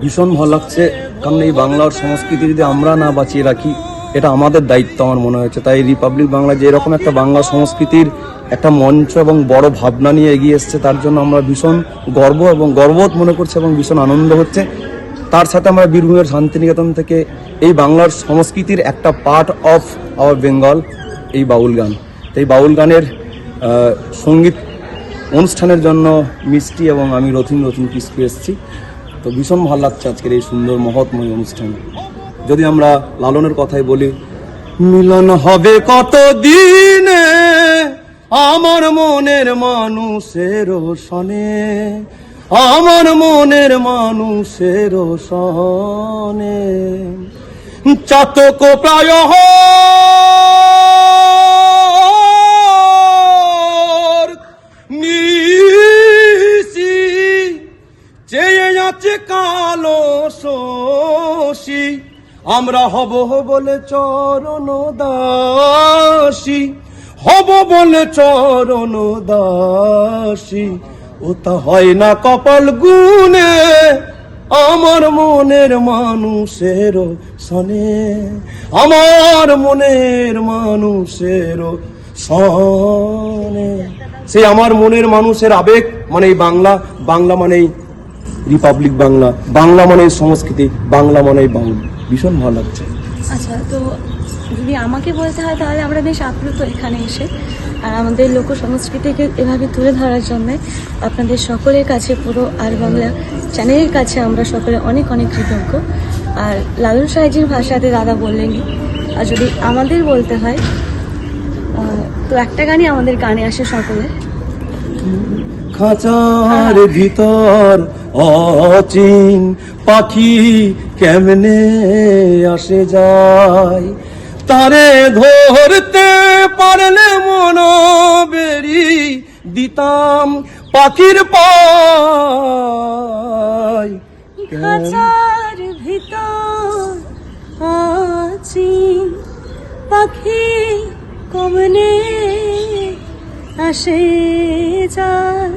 ভীষণ ভালো লাগছে। কারণ এই বাংলার সংস্কৃতি যদি আমরা না বাঁচিয়ে রাখি, এটা আমাদের দায়িত্ব আমার মনে হয়েছে। তাই রিপাবলিক বাংলা যে এরকম একটা বাংলা সংস্কৃতির একটা মঞ্চ এবং বড় ভাবনা নিয়ে এগিয়ে এসছে, তার জন্য আমরা ভীষণ গর্ব এবং গর্ববোধ মনে করছি এবং ভীষণ আনন্দ হচ্ছে। তার সাথে আমরা বীরভূমের শান্তিনিকেতন থেকে এই বাংলার সংস্কৃতির একটা পার্ট অফ আওয়ার বেঙ্গল এই বাউল গান। এই বাউল গানের সংগীত অনুষ্ঠানের জন্য মিষ্টি এবং আমি রথিন রথিন কিস্কু এসেছি। তো ভীষণ ভালো লাগছে আজকের এই সুন্দর মহৎময় অনুষ্ঠান। যদি আমরা লালনের কথাই বলি, মিলন হবে কত দিনে আমার মনের মানুষের সনে আমার মনের মানুষের সনে চাতক প্রায় যাচ্ছে কালো শোষী আমরা হব বলে চরণ দাসী, হব বলে চরণ দাসী। ওটা হয় না কপাল গুনে আমার মনের মানুষের সনে। আমার মনের মানুষের সনে। সেই আমার মনের মানুষের আবেগ মানে বাংলা বাংলা মানেই রিপাবলিক বাংলা বাংলা মানে সংস্কৃতি বাংলা মানে বাংলা ভীষণ ভালো লাগছে। আচ্ছা তো যদি আমাকে বলতে হয় তাহলে আমরা বেশ আপ্লুত এখানে এসে। আর আমাদের লোক সংস্কৃতিকে এভাবে তুলে ধরার জন্য আপনাদের সকলের কাছে পুরো আর বাংলা চ্যানেলের কাছে আমরা সকলে অনেক অনেক কৃতজ্ঞ। আর লালন সাহেজির ভাষাতে দাদা বললেন আর যদি আমাদের বলতে হয় তো একটা গানই আমাদের গানে আসে সকলে খাঁচার ভিতর অচিন পাখি কেমনে আসে যায়? তারে ধরতে পারলে মন বেরি দিতাম পাখির পায়। খাঁচার ভিতর পাখি কমনে আসে যায়।